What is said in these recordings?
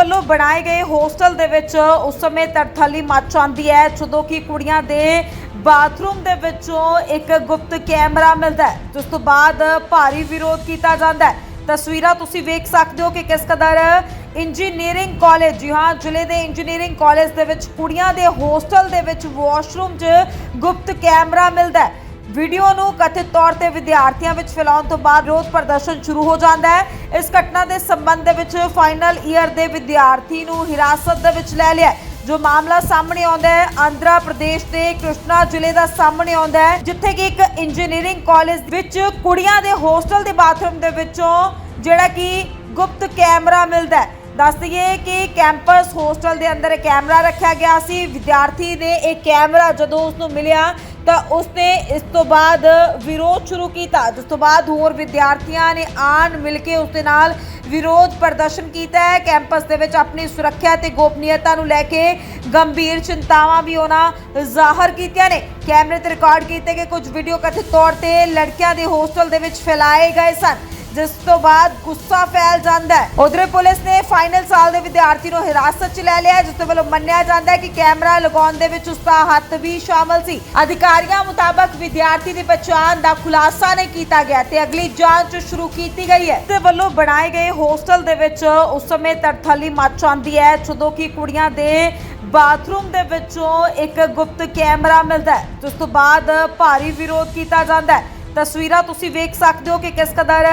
ਵੱਲੋਂ ਬਣਾਏ ਗਏ ਹੋਸਟਲ ਦੇ ਵਿੱਚ ਉਸ ਸਮੇਂ ਤਰਥਲੀ ਮੱਚ ਆਉਂਦੀ ਹੈ, ਜਦੋਂ ਕਿ ਕੁੜੀਆਂ ਦੇ ਬਾਥਰੂਮ ਦੇ ਵਿੱਚੋਂ ਇੱਕ ਗੁਪਤ ਕੈਮਰਾ ਮਿਲਦਾ ਹੈ, ਜਿਸ ਤੋਂ ਬਾਅਦ ਭਾਰੀ ਵਿਰੋਧ ਕੀਤਾ ਜਾਂਦਾ ਹੈ। ਤਸਵੀਰਾਂ ਤੁਸੀਂ ਵੇਖ ਸਕਦੇ ਹੋ ਕਿ ਕਿਸ ਕਦਰ ਇੰਜੀਨੀਅਰਿੰਗ ਕਾਲਜ, ਜੀ ਹਾਂ, ਜ਼ਿਲ੍ਹੇ ਦੇ ਇੰਜੀਨੀਅਰਿੰਗ ਕਾਲਜ ਦੇ ਵਿੱਚ ਕੁੜੀਆਂ ਦੇ ਹੋਸਟਲ ਦੇ ਵਿੱਚ ਵਾਸ਼ਰੂਮ 'ਚ ਗੁਪਤ ਕੈਮਰਾ ਮਿਲਦਾ ਹੈ। ਵੀਡੀਓ ਨੂੰ ਕਥਿਤ ਤੌਰ ਤੇ ਵਿਦਿਆਰਥੀਆਂ ਵਿੱਚ ਫੈਲਾਉਣ ਤੋਂ ਬਾਅਦ ਵਿਰੋਧ ਪ੍ਰਦਰਸ਼ਨ ਸ਼ੁਰੂ ਹੋ ਜਾਂਦਾ ਹੈ। ਇਸ ਘਟਨਾ ਦੇ ਸੰਬੰਧ ਦੇ ਵਿੱਚ ਫਾਈਨਲ ਈਅਰ ਦੇ ਵਿਦਿਆਰਥੀ ਨੂੰ ਹਿਰਾਸਤ ਦੇ ਵਿੱਚ ਲੈ ਲਿਆ ਜੋ ਮਾਮਲਾ ਸਾਹਮਣੇ ਆਉਂਦਾ ਹੈ। ਆਂਧਰਾ ਪ੍ਰਦੇਸ਼ ਦੇ ਕ੍ਰਿਸ਼ਨਾ ਜ਼ਿਲ੍ਹੇ ਦਾ ਸਾਹਮਣੇ ਆਉਂਦਾ ਹੈ, ਜਿੱਥੇ ਕਿ ਇੱਕ ਇੰਜੀਨੀਅਰਿੰਗ ਕਾਲਜ ਵਿੱਚ ਕੁੜੀਆਂ ਦੇ ਹੋਸਟਲ ਦੇ ਬਾਥਰੂਮ ਦੇ ਵਿੱਚੋਂ ਜਿਹੜਾ ਕਿ ਗੁਪਤ ਕੈਮਰਾ ਮਿਲਦਾ ਹੈ। ਦੱਸ ਦਈਏ ਕਿ ਕੈਂਪਸ ਹੋਸਟਲ ਦੇ ਅੰਦਰ ਕੈਮਰਾ ਰੱਖਿਆ ਗਿਆ ਸੀ। ਵਿਦਿਆਰਥੀ ਨੇ ਇਹ ਕੈਮਰਾ ਜਦੋਂ ਉਸ ਨੂੰ ਮਿਲਿਆ ਤਾਂ ਉਸਨੇ ਇਸ ਤੋਂ ਬਾਅਦ ਵਿਰੋਧ ਸ਼ੁਰੂ ਕੀਤਾ, ਜਿਸ ਤੋਂ ਬਾਅਦ ਹੋਰ ਵਿਦਿਆਰਥੀਆਂ ਨੇ ਆਣ ਮਿਲ ਕੇ ਉਸ ਦੇ ਨਾਲ ਵਿਰੋਧ ਪ੍ਰਦਰਸ਼ਨ ਕੀਤਾ ਹੈ। ਕੈਂਪਸ ਦੇ ਵਿੱਚ ਆਪਣੀ ਸੁਰੱਖਿਆ ਤੇ ਗੋਪਨੀਯਤਾ ਨੂੰ ਲੈ ਕੇ ਗੰਭੀਰ ਚਿੰਤਾਵਾਂ ਵੀ ਉਹਨਾਂ ਜ਼ਾਹਰ ਕੀਤੀਆਂ ਨੇ। ਕੈਮਰੇ ਤੇ ਰਿਕਾਰਡ ਕੀਤੇ ਗਏ ਕੁਝ ਵੀਡੀਓ ਕਥਿਤ ਤੌਰ ਤੇ ਲੜਕਿਆਂ ਦੇ ਹੋਸਟਲ ਦੇ ਵਿੱਚ ਫੈਲਾਏ ਗਏ ਸਨ। ਜਿਸ ਤੋਂ ਬਾਅਦ ਗੁੱਸਾ ਫੈਲ ਜਾਂਦਾ ਹੈ। ਉਧਰੇ ਪੁਲਿਸ ਨੇ ਫਾਈਨਲ ਸਾਲ ਦੇ ਵਿਦਿਆਰਥੀ ਨੂੰ ਹਿਰਾਸਤ 'ਚ ਲੈ ਲਿਆ ਜਿਸ ਦੇ ਵੱਲੋਂ ਮੰਨਿਆ ਜਾਂਦਾ ਹੈ ਕਿ ਕੈਮਰਾ ਲਗਾਉਣ ਦੇ ਵਿੱਚ ਉਸਦਾ ਹੱਥ ਵੀ ਸ਼ਾਮਲ ਸੀ। ਅਧਿਕਾਰੀਆਂ ਮੁਤਾਬਕ ਵਿਦਿਆਰਥੀ ਦੀ ਪਛਾਣ ਦਾ ਖੁਲਾਸਾ ਨਹੀਂ ਕੀਤਾ ਗਿਆ ਤੇ ਅਗਲੀ ਜਾਂਚ ਸ਼ੁਰੂ ਕੀਤੀ ਗਈ ਹੈ। ਤੇ ਵੱਲੋਂ ਬਣਾਏ ਗਏ ਹੋਸਟਲ ਦੇ ਵਿੱਚ ਉਸ ਸਮੇਂ ਤਰਥਲੀ ਮੱਚ ਆਉਂਦੀ ਹੈ, ਜਦੋਂ ਕਿ ਕੁੜੀਆਂ ਦੇ ਬਾਥਰੂਮ ਦੇ ਵਿੱਚੋਂ ਇੱਕ ਗੁਪਤ ਕੈਮਰਾ ਮਿਲਦਾ ਹੈ, ਜਿਸ ਤੋਂ ਬਾਅਦ ਭਾਰੀ ਵਿਰੋਧ ਕੀਤਾ ਜਾਂਦਾ ਹੈ। ਤਸਵੀਰਾਂ ਤੁਸੀਂ ਵੇਖ ਸਕਦੇ ਹੋ ਕਿ ਕਿਸ ਕਦਰ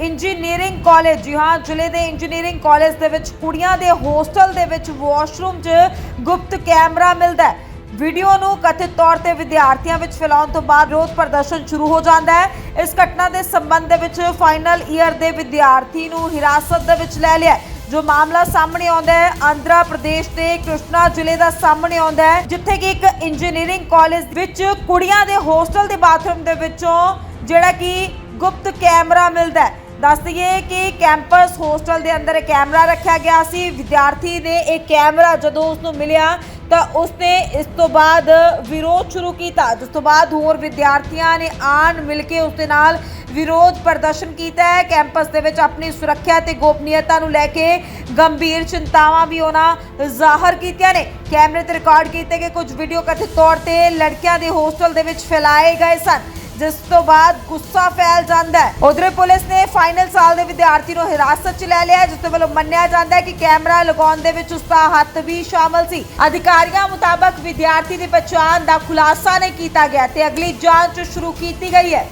ਇੰਜੀਨੀਅਰਿੰਗ ਕਾਲਜ ਜੀ ਹਾਂ, ਜ਼ਿਲ੍ਹੇ ਦੇ ਇੰਜੀਨੀਅਰਿੰਗ ਕਾਲਜ ਦੇ ਵਿੱਚ ਕੁੜੀਆਂ ਦੇ ਹੋਸਟਲ ਦੇ ਵਿੱਚ ਵਾਸ਼ਰੂਮ 'ਚ ਗੁਪਤ ਕੈਮਰਾ ਮਿਲਦਾ ਹੈ। ਵੀਡੀਓ ਨੂੰ ਕਥਿਤ ਤੌਰ ਤੇ ਵਿਦਿਆਰਥੀਆਂ ਵਿੱਚ ਫੈਲਾਉਣ ਤੋਂ ਬਾਅਦ ਰੋਧ ਪ੍ਰਦਰਸ਼ਨ ਸ਼ੁਰੂ ਹੋ ਜਾਂਦਾ ਹੈ। ਇਸ ਘਟਨਾ ਦੇ ਸੰਬੰਧ ਦੇ ਵਿੱਚ ਫਾਈਨਲ ਈਅਰ ਦੇ ਵਿਦਿਆਰਥੀ ਨੂੰ ਹਿਰਾਸਤ ਦੇ ਵਿੱਚ ਲੈ ਲਿਆ ਜੋ ਮਾਮਲਾ ਸਾਹਮਣੇ ਆਉਂਦਾ ਹੈ, ਆਂਧਰਾ ਪ੍ਰਦੇਸ਼ ਦੇ ਕ੍ਰਿਸ਼ਨਾ ਜ਼ਿਲ੍ਹੇ ਦਾ ਸਾਹਮਣੇ ਆਉਂਦਾ ਹੈ, ਜਿੱਥੇ ਕਿ ਇੱਕ ਇੰਜੀਨੀਅਰਿੰਗ ਕਾਲਜ ਵਿੱਚ ਕੁੜੀਆਂ ਦੇ ਹੋਸਟਲ ਦੇ ਬਾਥਰੂਮ ਦੇ ਵਿੱਚੋਂ ਜਿਹੜਾ ਕਿ ਗੁਪਤ ਕੈਮਰਾ ਮਿਲਦਾ ਹੈ। ਦੱਸ ਦਈਏ ਕਿ ਕੈਂਪਸ ਹੋਸਟਲ ਦੇ ਅੰਦਰ ਕੈਮਰਾ ਰੱਖਿਆ ਗਿਆ ਸੀ। ਵਿਦਿਆਰਥੀ ਨੇ ਇਹ ਕੈਮਰਾ ਜਦੋਂ ਉਸ ਨੂੰ ਮਿਲਿਆ ਤਾਂ ਉਸਨੇ ਇਸ ਤੋਂ ਬਾਅਦ ਵਿਰੋਧ ਸ਼ੁਰੂ ਕੀਤਾ। ਜਿਸ ਤੋਂ ਬਾਅਦ ਹੋਰ ਵਿਦਿਆਰਥੀਆਂ ਨੇ ਆਣ ਮਿਲ ਕੇ ਉਸ ਦੇ ਨਾਲ ਵਿਰੋਧ ਪ੍ਰਦਰਸ਼ਨ ਕੀਤਾ ਹੈ। ਕੈਂਪਸ ਦੇ ਵਿੱਚ ਆਪਣੀ ਸੁਰੱਖਿਆ ਤੇ ਗੋਪਨੀਯਤਾ ਨੂੰ ਲੈ ਕੇ ਗੰਭੀਰ ਚਿੰਤਾਵਾਂ ਵੀ ਉਹਨਾਂ ਜ਼ਾਹਰ ਕੀਤੀਆਂ ਨੇ। ਕੈਮਰੇ ਤੇ ਰਿਕਾਰਡ ਕੀਤੇ ਗਏ ਕੁਝ ਵੀਡੀਓ ਕਥਿਤ ਤੌਰ ਤੇ ਲੜਕਿਆਂ ਦੇ ਹੋਸਟਲ ਦੇ ਵਿੱਚ ਫੈਲਾਏ ਗਏ ਸਨ। ਜਿਸ ਤੋਂ ਬਾਅਦ ਗੁੱਸਾ ਫੈਲ ਜਾਂਦਾ ਹੈ। ਉਧਰੇ ਪੁਲਿਸ ਨੇ ਫਾਈਨਲ ਸਾਲ ਦੇ ਵਿਦਿਆਰਥੀ ਨੂੰ ਹਿਰਾਸਤ 'ਚ ਲੈ ਲਿਆ ਹੈ, ਜਿਸ ਦੇ ਵੱਲੋਂ ਮੰਨਿਆ ਜਾਂਦਾ ਹੈ ਕਿ ਕੈਮਰਾ ਲਗਾਉਣ ਦੇ ਵਿੱਚ ਉਸਦਾ ਹੱਥ ਵੀ ਸ਼ਾਮਲ ਸੀ। ਅਧਿਕਾਰੀਆਂ ਮੁਤਾਬਕ ਵਿਦਿਆਰਥੀ ਦੀ ਪਛਾਣ ਦਾ ਖੁਲਾਸਾ ਨਹੀਂ ਕੀਤਾ ਗਿਆ ਤੇ ਅਗਲੀ ਜਾਂਚ ਸ਼ੁਰੂ ਕੀਤੀ ਗਈ ਹੈ।